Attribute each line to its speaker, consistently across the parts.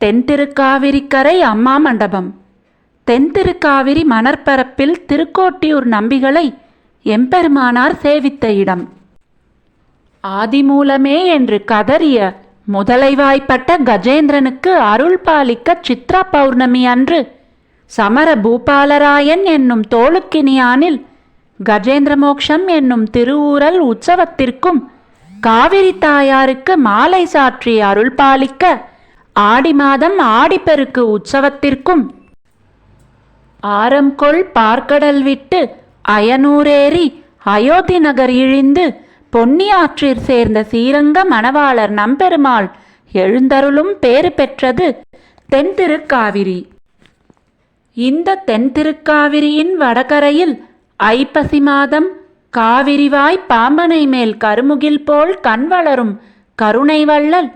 Speaker 1: தென்திருக்காவிரிக்கரை அம்மா மண்டபம். தென்திருக்காவிரி மணற்பரப்பில் திருக்கோட்டியூர் நம்பிகளை எம்பெருமானார் சேவித்த இடம். ஆதிமூலமே என்று கதறிய முதலைவாய்ப்பட்ட கஜேந்திரனுக்கு அருள் பாலிக்க சித்ரா பௌர்ணமி அன்று சமர பூபாலராயன் என்னும் தோளுக்கினியானில் கஜேந்திர மோக்ஷம் என்னும் திருவூரல் உற்சவத்திற்கும் காவிரி தாயாருக்கு மாலை சாற்றி அருள் பாலிக்க ஆடி மாதம் ஆடிப்பெருக்கு உற்சவத்திற்கும் ஆரம்கொள் பார்க்கடல் விட்டு அயனூரேறி அயோத்தி நகர் இழிந்து பொன்னியாற்றிற் சேர்ந்த சீரங்க மணவாளர் நம்பெருமாள் எழுந்தருளும் பேறு பெற்றது தென்திருக்காவிரி. இந்த தென்திருக்காவிரியின் வடகரையில் ஐப்பசி மாதம் காவிரிவாய் பாம்பனை மேல் கருமுகில் போல் கண் வளரும் கருணை வள்ளல்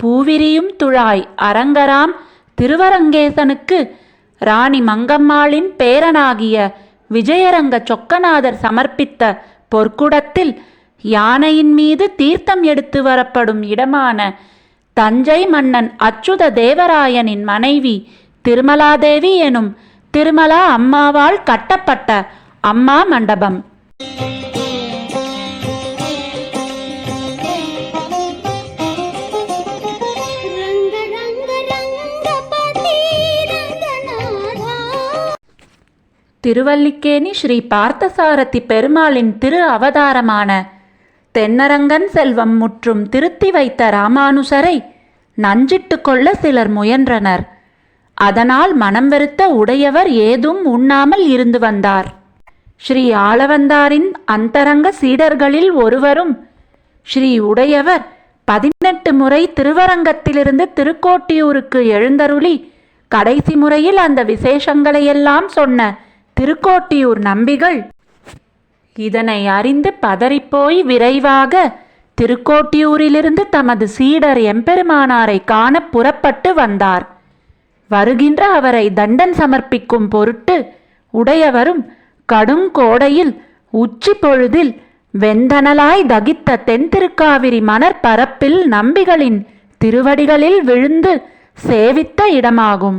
Speaker 1: பூவிரியும் துழாய் அரங்கராம் திருவரங்கேசனுக்கு ராணி மங்கம்மாளின் பேரனாகிய விஜயரங்க சொக்கநாதர் சமர்ப்பித்த பொற்குடத்தில் யானையின் மீது தீர்த்தம் எடுத்து வரப்படும் இடமான தஞ்சை மன்னன் அச்சுத தேவராயனின் மனைவி திருமலாதேவி எனும் திருமலா அம்மாவால் கட்டப்பட்ட அம்மா மண்டபம். திருவல்லிக்கேணி ஸ்ரீ பார்த்தசாரதி பெருமாளின் திரு அவதாரமான தென்னரங்கன் செல்வம் முற்றும் திருத்தி வைத்த ராமானுசரை நஞ்சிட்டு கொள்ள சிலர் முயன்றனர். அதனால் மனம் வெறுத்த உடையவர் ஏதும் உண்ணாமல் இருந்து வந்தார். ஸ்ரீ ஆளவந்தாரின் அந்தரங்க சீடர்களில் ஒருவரும் ஸ்ரீ உடையவர் பதினெட்டு முறை திருவரங்கத்திலிருந்து திருக்கோட்டியூருக்கு எழுந்தருளி கடைசி முறையில் அந்த விசேஷங்களையெல்லாம் சொன்ன திருக்கோட்டியூர் நம்பிகள். இதனை அறிந்து பதறிப்போய் விரைவாக திருக்கோட்டியூரிலிருந்து தமது சீடர் எம்பெருமானாரை காண புறப்பட்டு வந்தார். வருகின்ற அவரை தண்டன் சமர்ப்பிக்கும் பொருட்டு உடையவரும் கடுங்கோடையில் உச்சி பொழுதில் வெந்தனலாய் தகித்த தென்திருக்காவிரி மணற்பரப்பில் நம்பிகளின் திருவடிகளில் விழுந்து சேவித்த இடமாகும்.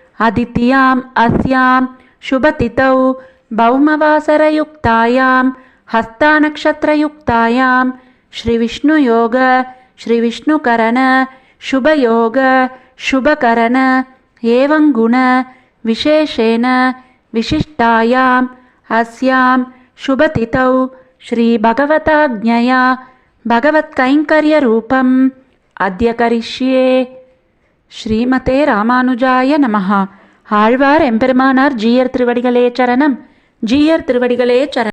Speaker 1: अदित्याम् अस्यां शुभतिथौ भौमवासरयुक्तायां हस्तानक्षत्रयुक्तायां श्रीविष्णुयोग श्रीविष्णुकरण शुभयोग शुभकरण एवं गुण विशेषेण विशिष्टायाम् अस्यां शुभतिथौ श्रीभगवताज्ञया भगवत्कैङ्कर्यरूपम् अद्य करिष्ये ஸ்ரீமதே ராமானுஜாய நமஹா. ஆழ்வார் எம்பெருமானார் ஜீயர் திருவடிகளே சரணம். ஜீயர் திருவடிகளே சரணம்.